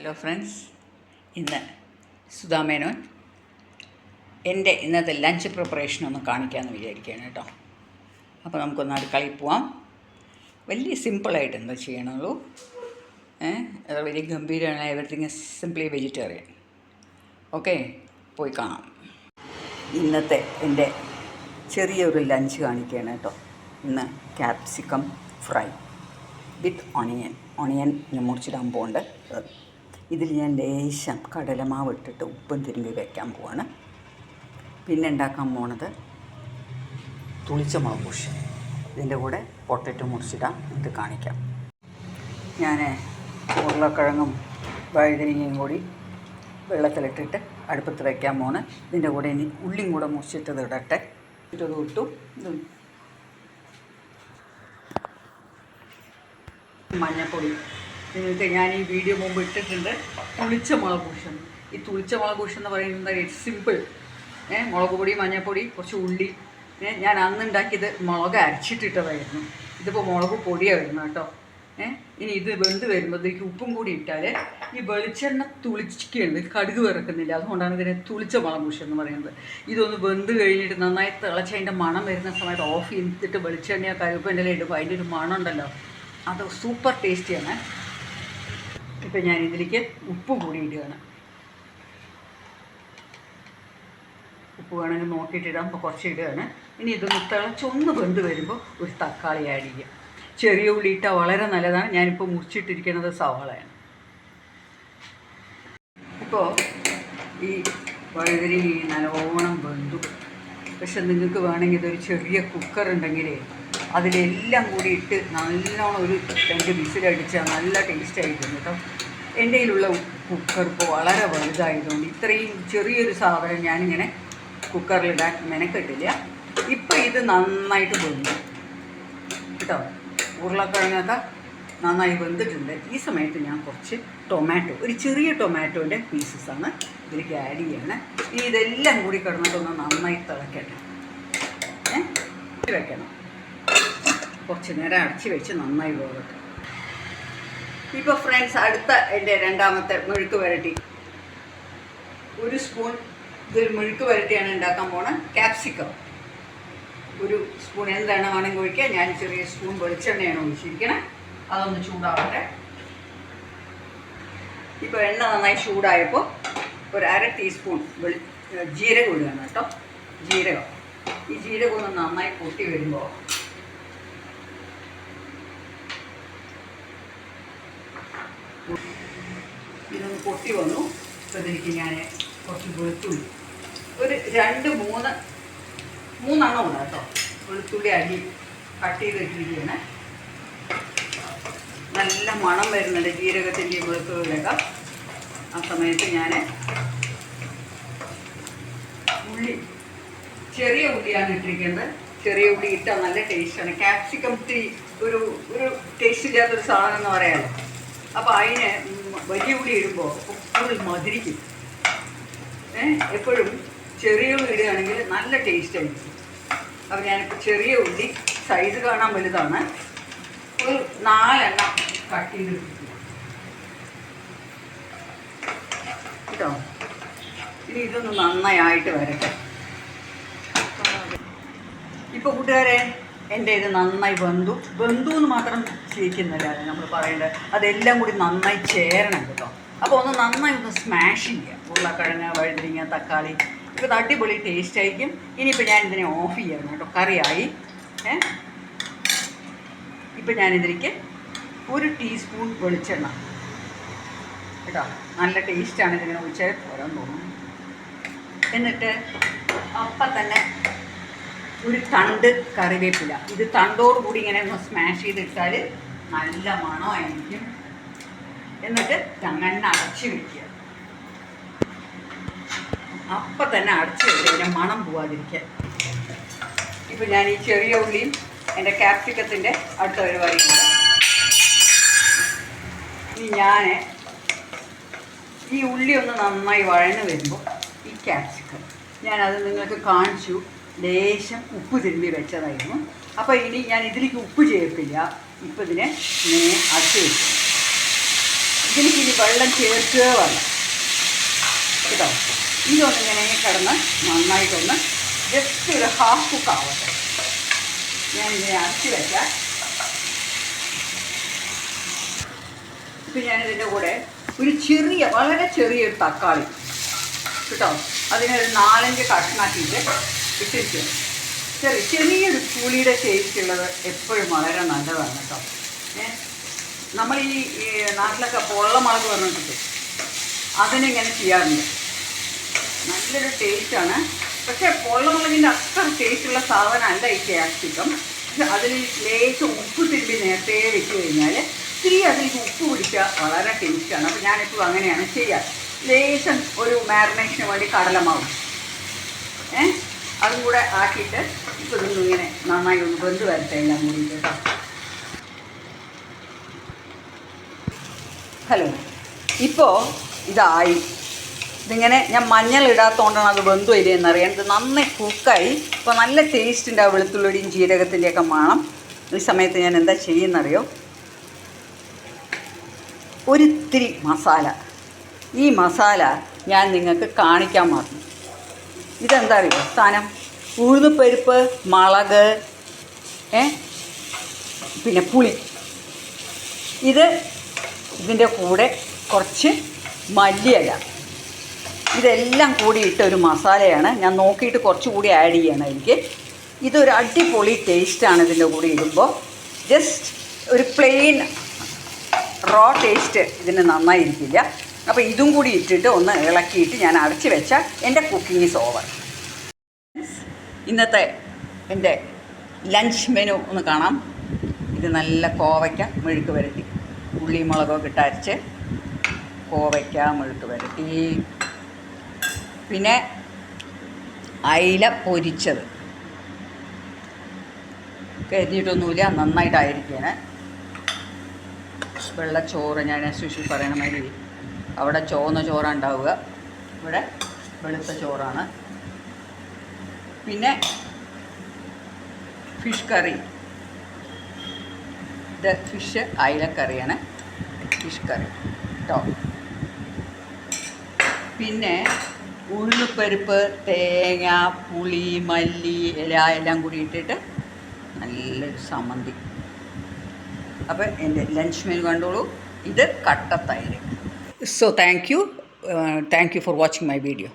Hello friends ഇന്ന് സുധാമേനോൻ എന്റെ ഇന്നത്തെ ലഞ്ച് പ്രിപ്പറേഷൻ ഒന്ന് കാണിക്കാമെന്ന് വിചാരിക്കുകയാണ് കേട്ടോ. അപ്പോൾ നമുക്കൊന്ന് അടുക്കളയിൽ പോവാം. വലിയ സിമ്പിളായിട്ട് എന്താ ചെയ്യണുള്ളൂ. അത് വലിയ ഗംഭീരമാണ് എവറിത്തിങ് സിംപ്ലി വെജിറ്റേറിയൻ ഓക്കെ പോയി കാണാം. ഇന്നത്തെ എന്റെ ചെറിയൊരു ലഞ്ച് കാണിക്കുകയാണ് കേട്ടോ. ഇന്ന് capsicum fry with onion onion ഞാൻ മുറിച്ചിടാൻ പോകുന്നുണ്ട് ഇതിൽ ഞാൻ ലേശം കടലമാവ് ഇട്ടിട്ട് ഉപ്പും തിരുമ്പി വയ്ക്കാൻ പോവാണ്. പിന്നെ ഉണ്ടാക്കാൻ പോണത് തുളിച്ച മുളക് പൂശ് ഇതിന്റെ കൂടെ പൊട്ടറ്റോ മുറിച്ചിടാം. ഇത് കാണിക്കാം. ഞാൻ ഉരുളക്കിഴങ്ങും വഴുതനങ്ങയും കൂടി വെള്ളത്തിലിട്ടിട്ട് അടുപ്പത്ത് വയ്ക്കാൻ പോണ്. ഇതിന്റെ കൂടെ ഇനി ഉള്ളിയും കൂടെ മുറിച്ചിട്ടത് ഇടട്ടെ. ഇട്ടത് ഇട്ടു. മഞ്ഞപ്പൊടി. നിങ്ങൾക്ക് ഞാൻ ഈ വീഡിയോ മുമ്പ് ഇട്ടിട്ടുണ്ട്. തുളിച്ച മുളക് ഈ തുളിച്ച മുളക് എന്ന് പറയുന്നത് ഇറ്റ്സ് സിമ്പിൾ ഏഹ് മുളക് പൊടി മഞ്ഞപ്പൊടി കുറച്ച് ഉള്ളി. ഞാൻ അന്ന് ഉണ്ടാക്കിയത് മുളക് അരച്ചിട്ടിട്ടതായിരുന്നു. ഇതിപ്പോൾ മുളക് പൊടിയാണ് വരുന്നത് കേട്ടോ. ഏഹ് ഇനി ഇത് വെന്ത് വരുമ്പോഴത്തേക്ക് ഉപ്പും കൂടി ഇട്ടാൽ ഈ വെളിച്ചെണ്ണ തുളിച്ചിട്ടുണ്ട് കടുക് വിറക്കുന്നില്ല. അതുകൊണ്ടാണ് ഇതിനെ തുളിച്ച മുളക് പൂഷൻ എന്ന് പറയുന്നത്. ഇതൊന്ന് വെന്ത് കഴിഞ്ഞിട്ട് നന്നായി തിളച്ച് അതിന്റെ മണം വരുന്ന സമയത്ത് ഓഫ് ചെയ്തിട്ട് വെളിച്ചെണ്ണയോ കരുവേപ്പിന്റെ ഇടുമ്പോൾ അതിന്റെ ഒരു മണം ഉണ്ടല്ലോ. അത് സൂപ്പർ ടേസ്റ്റിയാണ് ഇപ്പം ഞാൻ ഇതിലേക്ക് ഉപ്പ് കൂടി ഇടുകയാണ് ഉപ്പ് വേണമെങ്കിൽ നോക്കിയിട്ടിടാം അപ്പോൾ കുറച്ച് ഇടുകയാണ്. ഇനി ഇത് ഇതൊന്ന് തിളച്ചൊന്ന് വെന്ത് വരുമ്പോൾ ഒരു തക്കാളി ആഡ് ചെയ്യാം. ചെറിയ ഉള്ളി ഇട്ടാൽ വളരെ നല്ലതാണ്. ഞാനിപ്പോൾ മുറിച്ചിട്ടിരിക്കുന്നത് സവാളയാണ്. ഇപ്പോൾ ഈ വഴുതരി നല്ലോണം വെന്തു. പക്ഷെ നിങ്ങൾക്ക് വേണമെങ്കിൽ ഇതൊരു ചെറിയ കുക്കർ ഉണ്ടെങ്കിലേ അതിലെല്ലാം കൂടി ഇട്ട് നല്ലോണം ഒരു രണ്ട് വിസിലടിച്ചാൽ നല്ല ടേസ്റ്റ് ആയിരിക്കും കേട്ടോ. എന്റെ കയ്യിലുള്ള കുക്കർ ഇപ്പോൾ വളരെ വലുതായതുകൊണ്ട് ഇത്രയും ചെറിയൊരു സാധനം ഞാനിങ്ങനെ കുക്കറിലിടാൻ മെനക്കെട്ടില്ല. ഇപ്പം ഇത് നന്നായിട്ട് വെന്തു. കേട്ടോ. ഉരുളക്കിഴങ്ങൊക്കെ നന്നായി വെന്തിട്ടുണ്ട്. ഈ സമയത്ത് ഞാൻ കുറച്ച് ടൊമാറ്റോ ഒരു ചെറിയ ടൊമാറ്റോന്റെ പീസസാണ് ഇതിലേക്ക് ആഡ് ചെയ്യണം. ഇനി ഇതെല്ലാം കൂടി കിടന്നിട്ടൊന്ന് നന്നായി തിളക്കട്ടെ. ഏ? വെക്കണം. കുറച്ച് നേരം അടച്ചു വെച്ച് നന്നായി വേകട്ടെ ഇപ്പോൾ ഫ്രണ്ട്സ് അടുത്ത എന്റെ രണ്ടാമത്തെ മെഴുക്ക് വരട്ടി. ഒരു സ്പൂൺ ഇതൊരു മെഴുക്ക് വരട്ടിയാണ് ഉണ്ടാക്കാൻ പോണത് ക്യാപ്സിക്കം ഒരു സ്പൂൺ എന്തെണ്ണ വേണമെങ്കിൽ ഒഴിക്കുക ഞാൻ ചെറിയ സ്പൂൺ വെളിച്ചെണ്ണയാണ് ഒഴിച്ചിരിക്കണേ. അതൊന്ന് ചൂടാവട്ടെ. ഇപ്പോൾ എണ്ണ നന്നായി ചൂടായപ്പോൾ ഒരു അര ടീസ്പൂൺ വെളി ജീരകം ഇടുകയാണ് കേട്ടോ. ജീരകം. ഈ ജീരകം ഒന്ന് നന്നായി പൊട്ടി വരുമ്പോൾ ഇതൊന്ന് പൊട്ടി വന്നു. അപ്പോൾ ഞാൻ കുറച്ച് വെളുത്തുള്ളി. ഒരു രണ്ട് മൂന്ന് മൂന്നെണ്ണം ഉണ്ട് കേട്ടോ. വെളുത്തുള്ളി അടി കട്ട് ചെയ്തിട്ടിരിക്കുകയാണ് നല്ല മണം വരുന്നുണ്ട് ജീരകത്തിന്റെയും വെളുത്തുള്ളിയൊക്കെ. ആ സമയത്ത് ഞാൻ ഉള്ളി ചെറിയ ഉള്ളിയാണ് ഇട്ടിരിക്കുന്നത്. ചെറിയ ഉള്ളി ഇട്ടാൽ നല്ല ടേസ്റ്റാണ് ക്യാപ്സിക്കം ഇത്തിരി ഒരു ഒരു ടേസ്റ്റ് ഇല്ലാത്തൊരു സാധനം എന്ന് പറയാമല്ലോ അപ്പോൾ അതിന് വലിയ ഉള്ളി ഇടുമ്പോൾ കൂടുതൽ മധുരിക്കും. ഏഹ് എപ്പോഴും ചെറിയ ഉള്ളി ഇടുകയാണെങ്കിൽ നല്ല ടേസ്റ്റ് ആയിരിക്കും. അപ്പോൾ ഞാനിപ്പോൾ ചെറിയ ഉള്ളി സൈസ് കാണാൻ വലുതാണ്. ഒരു നാലെണ്ണം കട്ട് ചെയ്ത് കേട്ടോ? ഇനി ഇതൊന്ന് നന്നായിട്ട് വരട്ടെ. ഇപ്പോൾ കൂട്ടുകാരെ എന്റെ ഇത് നന്നായി ബന്ധു വെന്തു. എന്ന് മാത്രം ചെയ്യിക്കുന്നില്ല നമ്മൾ പറയേണ്ടത്. അതെല്ലാം കൂടി നന്നായി ചേരണം കേട്ടോ. അപ്പോൾ ഒന്ന് നന്നായി ഒന്ന് സ്മാഷ് ചെയ്യുക ഉരുളക്കിഴങ്ങ് വഴുതിരിങ്ങ തക്കാളി. ഇപ്പോൾ അടിപൊളി ടേസ്റ്റ് ആയിരിക്കും. ഇനിയിപ്പോൾ ഞാൻ ഇതിനെ ഓഫ് ചെയ്യണം കേട്ടോ. കറിയായി. ഏ? ഇപ്പം ഞാനിതിലേക്ക് ഒരു ടീസ്പൂൺ വെളിച്ചെണ്ണ. കേട്ടോ? നല്ല ടേസ്റ്റാണ് ഇതിങ്ങനെ ഒഴിച്ചാൽ പോരാൻ തോന്നുന്നു. എന്നിട്ട് അപ്പം തന്നെ ഒരു തണ്ട് കറിവേപ്പില. ഇത് തണ്ടോടുകൂടി ഇങ്ങനെ ഒന്ന് സ്മാഷ് ചെയ്തിട്ടാൽ നല്ല മണമായിരിക്കും. എന്നിട്ട് അങ്ങനെ അടച്ചു വെക്കുക. അപ്പം തന്നെ അടച്ചു ഇതിന്റെ മണം പോവാതിരിക്കാൻ. ഇപ്പം ഞാൻ ഈ ചെറിയ ഉള്ളിയും എന്റെ ക്യാപ്സിക്കത്തിന്റെ അടുത്ത പരിപാടിയുണ്ട് ഇനി ഞാൻ ഈ ഉള്ളി ഒന്ന് നന്നായി വഴന്ന് വരുമ്പോൾ ഈ ക്യാപ്സിക്കം ഞാനത് നിങ്ങൾക്ക് കാണിച്ചു. ലേശം ഉപ്പ് തിരുമ്പി വെച്ചതായിരുന്നു. അപ്പോൾ ഇനി ഞാൻ ഇതിലേക്ക് ഉപ്പ് ചേർക്കില്ല ഇപ്പം ഇതിനെ ഇങ്ങനെ അടച്ച് ഇത് ഇതിലേക്ക് ഇനി വെള്ളം ചേർക്കുക വേണം. കേട്ടോ? ഇതൊന്നിങ്ങനെ കിടന്ന് നന്നായിട്ടൊന്ന് ജസ്റ്റ് ഒരു ഹാഫ് കുക്ക് ആവട്ടെ. ഞാൻ ഇങ്ങനെ അടച്ച് വെക്കാം. ഇപ്പം ഞാനിതിന്റെ കൂടെ ഒരു ചെറിയ വളരെ ചെറിയൊരു തക്കാളി. കേട്ടോ? അതിനൊരു നാലഞ്ച് കഷ്ണാക്കിയിട്ട് ഇട്ടിരിക്കുക ചെറിയ ചെറിയൊരു പുളിയുടെ ഉള്ളത് എപ്പോഴും വളരെ നല്ലതാണ് കേട്ടോ. ഏ നമ്മൾ ഈ നാട്ടിലൊക്കെ പൊള്ളമുളക് പറഞ്ഞിട്ട് അതിനിങ്ങനെ ചെയ്യാറുണ്ട്. നല്ലൊരു ടേസ്റ്റാണ് പക്ഷേ പൊള്ളമുളകിന്റെ അത്ര ടേസ്റ്റുള്ള സാധനമല്ല ഈ ക്യാപ്സിക്കം അതിൽ ലേശം ഉപ്പ് തിരുമ്പി നേരത്തെ വെച്ച് കഴിഞ്ഞാൽ ഇത്തിരി അതിലേക്ക് ഉപ്പ് പിടിച്ചാൽ വളരെ ടേസ്റ്റാണ് അപ്പോൾ ഞാനിപ്പോൾ അങ്ങനെയാണ് ചെയ്യുക ലേശം ഒരു മാരിനേഷന് വേണ്ടി കടലമാവും. ഏ? അതും കൂടെ ആക്കിയിട്ട് ഇപ്പോൾ ഇതൊന്നും ഇങ്ങനെ നന്നായി ഒന്ന് വെന്ത് വരട്ടെ എല്ലാം കൂടി കേട്ടോ. ഹലോ. ഇപ്പോൾ ഇതായി. ഇതിങ്ങനെ ഞാൻ മഞ്ഞൾ ഇടാത്തതുകൊണ്ടാണ് അത് ബന്ധു വരികയെന്ന് അറിയാം ഇത് നന്നായി കുക്കായി. ഇപ്പോൾ നല്ല ടേസ്റ്റ് ഉണ്ട് ആ വെളുത്തുള്ളിയുടെയും ജീരകത്തിന്റെയൊക്കെ മണം. ഈ സമയത്ത് ഞാൻ എന്താ ചെയ്യുന്നറിയോ? ഒരിത്തിരി മസാല. ഈ മസാല ഞാൻ നിങ്ങൾക്ക് കാണിക്കാൻ മറന്നു. ഇതെന്താ അറിയോ സ്ഥാനം ഉഴുന്നുപരിപ്പ് മുളക് ഏ? പിന്നെ പുളി. ഇത് ഇതിന്റെ കൂടെ കുറച്ച് മല്ലിയില. ഇതെല്ലാം കൂടി ഇട്ട ഒരു മസാലയാണ്. ഞാൻ നോക്കിയിട്ട് കുറച്ചുകൂടി ആഡ് ചെയ്യണം എനിക്ക്. ഇതൊരു അടിപൊളി ടേസ്റ്റാണ് ഇതിന്റെ കൂടെ ഇടുമ്പോൾ ജസ്റ്റ് ഒരു പ്ലെയിൻ റോ ടേസ്റ്റ് ഇതിന് നന്നായിരിക്കില്ല. അപ്പോൾ ഇതും കൂടി ഇട്ടിട്ട് ഒന്ന് ഇളക്കിയിട്ട് ഞാൻ അടച്ച് വെച്ചാൽ എന്റെ കുക്കിംഗ് ഈസ് ഓവർ ഇന്നത്തെ എന്റെ ലഞ്ച് മെനു ഒന്ന് കാണാം. ഇത് നല്ല കോവയ്ക്ക മെഴുക്ക് വരട്ടി. ഉള്ളി മുളകൊക്കെ ഇട്ട് അരച്ച് കോവയ്ക്ക മെഴുക്ക് വരട്ടി. പിന്നെ അയില പൊരിച്ചത്. കരിഞ്ഞിട്ടൊന്നുമില്ല നന്നായിട്ടായിരിക്കുകയാണ് വെള്ളച്ചോറ് ഞാൻ ശുശി പറയണമായിരിക്കും അവിടെ ചുവന്ന ചോറാണ് ഉണ്ടാവുക. ഇവിടെ വെളുത്ത ചോറാണ്. പിന്നെ ഫിഷ് കറി. ഇത് ഫിഷ് അയിലക്കറിയാണ്. Fish curry. കേട്ടോ പിന്നെ ഉള്ളിപ്പരിപ്പ് തേങ്ങ പുളി മല്ലി ഇല എല്ലാം കൂടി ഇട്ടിട്ട് നല്ലൊരു സമന്തി. അപ്പോൾ എന്റെ ലഞ്ച് മെനു കണ്ടോളൂ. ഇത് കട്ടത്തൈര് So thank you. Uh, thank you for watching my video.